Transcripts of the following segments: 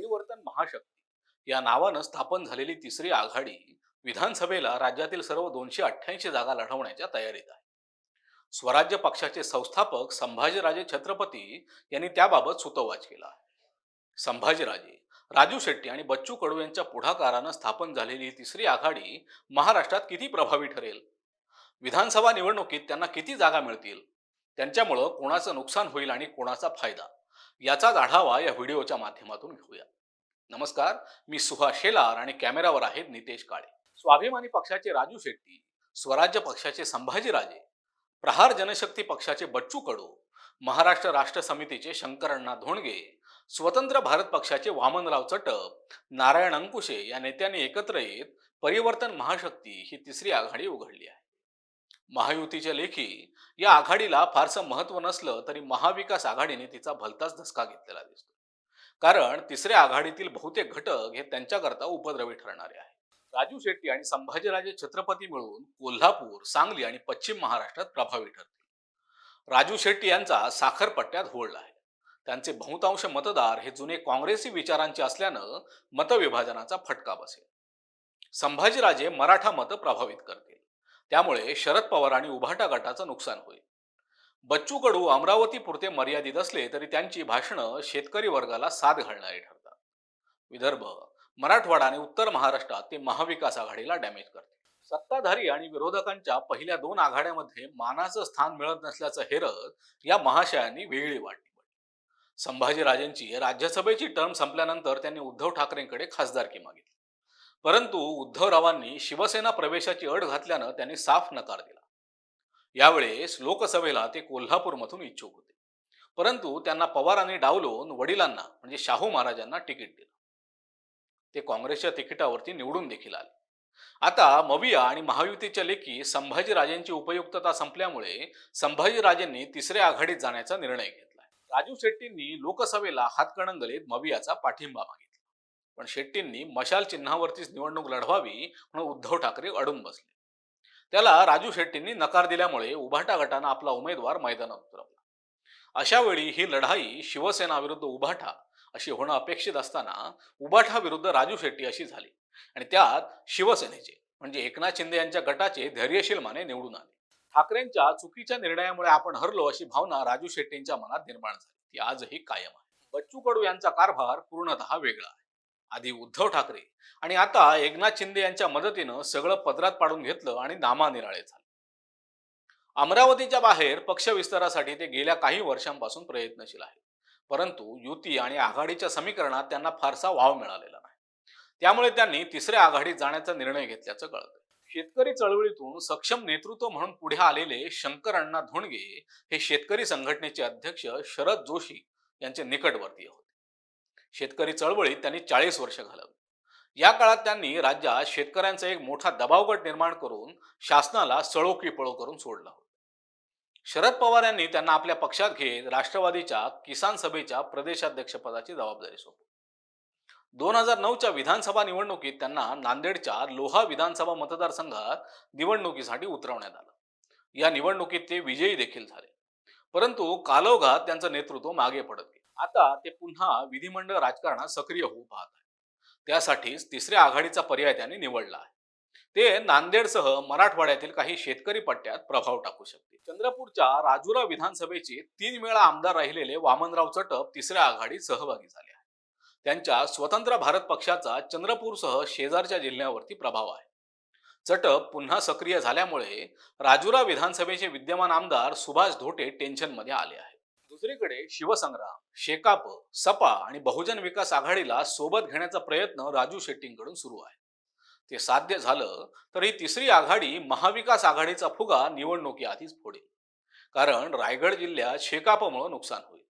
परिवर्तन महाशक्ती. या नावानं स्थापन झालेली तिसरी आघाडी विधानसभेला राज्यातील सर्व दोनशे अठ्ठ्याऐंशी जागा लढवण्याच्या तयारीत आहे. स्वराज्य पक्षाचे संस्थापक संभाजीराजे छत्रपती यांनी त्याबाबत सुतोवाच केला आहे. संभाजीराजे राजू शेट्टी आणि बच्चू कडू यांच्या पुढाकारानं स्थापन झालेली ही तिसरी आघाडी महाराष्ट्रात किती प्रभावी ठरेल? विधानसभा निवडणुकीत त्यांना किती जागा मिळतील? त्यांच्यामुळं कोणाचं नुकसान होईल आणि कोणाचा फायदा? याचाच आढावा या व्हिडिओच्या माध्यमातून घेऊया. नमस्कार मी सुहास शेलार आणि कॅमेरावर आहेत नितेश काळे. स्वाभिमानी पक्षाचे राजू शेट्टी स्वराज्य पक्षाचे संभाजीराजे प्रहार जनशक्ती पक्षाचे बच्चू कडू महाराष्ट्र राष्ट्र समितीचे शंकरण्णा धोंडगे स्वतंत्र भारत पक्षाचे वामनराव चटप नारायण अंकुशे या नेत्यांनी एकत्र येत परिवर्तन महाशक्ती ही तिसरी आघाडी उघडली आहे. महायुतीच्या लेखी या आघाडीला फारसं महत्त्व नसलं तरी महाविकास आघाडीने तिचा भलताच धसका घेतलेला दिसतो. कारण तिसऱ्या आघाडीतील बहुतेक घटक हे त्यांच्याकरता उपद्रवी ठरणारे आहेत. राजू शेट्टी आणि संभाजीराजे छत्रपती मिळून कोल्हापूर सांगली आणि पश्चिम महाराष्ट्रात प्रभावी ठरतील. राजू शेट्टी यांचा साखरपट्ट्यात होळला आहे. त्यांचे बहुतांश मतदार हे जुने काँग्रेसी विचारांचे असल्यानं मतविभाजनाचा फटका बसेल. संभाजीराजे मराठा मतं प्रभावित करतील. त्यामुळे शरद पवार आणि उभाटा गटाचं नुकसान होईल. बच्चू कडू अमरावती पुरते मर्यादित असले तरी त्यांची भाषणं शेतकरी वर्गाला साथ घालणारी ठरतात. विदर्भ मराठवाडा आणि उत्तर महाराष्ट्रात ते महाविकास आघाडीला डॅमेज करते. सत्ताधारी आणि विरोधकांच्या पहिल्या दोन आघाड्यामध्ये मानाचं स्थान मिळत नसल्याचं हेरत या महाशयांनी वेगळी वाटली संभाजीराजेंची राज्यसभेची टर्म संपल्यानंतर त्यांनी उद्धव ठाकरेंकडे खासदारकी मागितली. परंतु उद्धवरावांनी शिवसेना प्रवेशाची अट घातल्यानं त्यांनी साफ नकार दिला. यावेळेस लोकसभेला ते कोल्हापूरमधून इच्छुक होते. परंतु त्यांना पवारांनी डावलून वडिलांना म्हणजे शाहू महाराजांना तिकीट दिलं. ते काँग्रेसच्या तिकिटावरती निवडून देखील आले. आता मविया आणि महायुतीच्या लेखी संभाजीराजेंची उपयुक्तता संपल्यामुळे संभाजीराजेंनी तिसऱ्या आघाडीत जाण्याचा निर्णय घेतला राजू शेट्टींनी लोकसभेला हातकणंगलेत मवियाचा पाठिंबा मागितला. पण शेट्टींनी मशाल चिन्हावरतीच निवडणूक लढवावी म्हणून उद्धव ठाकरे अडून बसले. त्याला राजू शेट्टींनी नकार दिल्यामुळे उभाटा गटानं आपला उमेदवार मैदानात उतरवला. अशा वेळी ही लढाई शिवसेना विरुद्ध उभाठा अशी होणं अपेक्षित असताना उभाठा विरुद्ध राजू शेट्टी अशी झाली आणि त्यात शिवसेनेचे म्हणजे एकनाथ शिंदे यांच्या गटाचे धैर्यशील माने निवडून आले. ठाकरेंच्या चुकीच्या निर्णयामुळे आपण हरलो अशी भावना राजू शेट्टींच्या मनात निर्माण झाली. ती आजही कायम आहे. बच्चू कडू यांचा कारभार पूर्णतः वेगळा आहे. आधी उद्धव ठाकरे आणि आता एकनाथ शिंदे यांच्या मदतीनं सगळं पदरात पाडून घेतलं आणि नामानिराळे झाले. अमरावतीच्या बाहेर पक्ष विस्तारासाठी ते गेल्या काही वर्षांपासून प्रयत्नशील आहे परंतु युती आणि आघाडीच्या समीकरणात त्यांना फारसा वाव मिळालेला नाही. त्यामुळे त्यांनी तिसऱ्या आघाडीत जाण्याचा निर्णय घेतल्याचं कळतं. शेतकरी चळवळीतून सक्षम नेतृत्व म्हणून पुढे आलेले शंकर अण्णा धोंडगे हे शेतकरी संघटनेचे अध्यक्ष शरद जोशी यांचे निकटवर्तीय होते. शेतकरी चळवळीत त्यांनी चाळीस वर्ष घालवली. या काळात त्यांनी राज्यात शेतकऱ्यांचा एक मोठा दबावगट निर्माण करून शासनाला सळोकी पळो करून सोडला होता. शरद पवार यांनी त्यांना आपल्या पक्षात घेत राष्ट्रवादीच्या किसान सभेच्या प्रदेशाध्यक्षपदाची जबाबदारी सोपवली. दोन हजार नऊच्या विधानसभा निवडणुकीत त्यांना नांदेडच्या लोहा विधानसभा मतदारसंघात निवडणुकीसाठी उतरवण्यात आलं. या निवडणुकीत ते विजयी देखील झाले. परंतु कालोघात त्यांचं नेतृत्व मागे पडत गेले. आता ते पुन्हा विधिमंडळ राजकारणात सक्रिय होऊ पाहत आहे. त्यासाठीच तिसऱ्या आघाडीचा पर्याय त्यांनी निवडला आहे. ते नांदेडसह मराठवाड्यातील काही शेतकरी पट्ट्यात प्रभाव टाकू शकते चंद्रपूरच्या राजुरा विधानसभेचे तीन वेळा आमदार राहिलेले वामनराव चटप तिसऱ्या आघाडीत सहभागी झाले आहेत. त्यांच्या स्वतंत्र भारत पक्षाचा चंद्रपूरसह शेजारच्या जिल्ह्यावरती प्रभाव आहे. चटप पुन्हा सक्रिय झाल्यामुळे राजुरा विधानसभेचे विद्यमान आमदार सुभाष धोटे टेन्शनमध्ये आले आहेत. दुसरीकडे शिवसंग्राम शेकाप सपा आणि बहुजन विकास आघाडीला सोबत घेण्याचा प्रयत्न राजू शेट्टींकडून सुरू आहे. ते साध्य झालं तर ही तिसरी आघाडी महाविकास आघाडीचा फुगा निवडणुकीआधीच फोडेल. कारण रायगड जिल्ह्यात शेकापमुळे नुकसान होईल.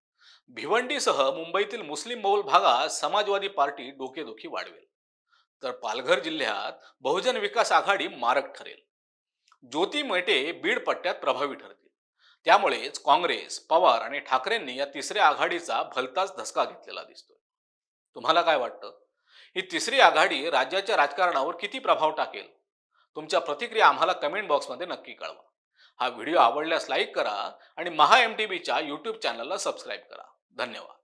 भिवंडीसह मुंबईतील मुस्लिम बहुल भागात समाजवादी पार्टी डोकेदुखी वाढवेल. तर पालघर जिल्ह्यात बहुजन विकास आघाडी मारक ठरेल. ज्योती मेटे बीड पट्ट्यात प्रभावी ठरते त्यामुळेच काँग्रेस पवार आणि ठाकरेंनी या तिसऱ्या आघाडीचा भलताच धसका घेतलेला दिसतोय. तुम्हाला काय वाटतं? ही तिसरी आघाडी राज्याच्या राजकारणावर किती प्रभाव टाकेल? तुमच्या प्रतिक्रिया आम्हाला कमेंट बॉक्समध्ये नक्की कळवा. हा व्हिडिओ आवडल्यास लाईक करा आणि महा एम टी बीच्या यूट्यूब चॅनलला सबस्क्राईब करा. धन्यवाद.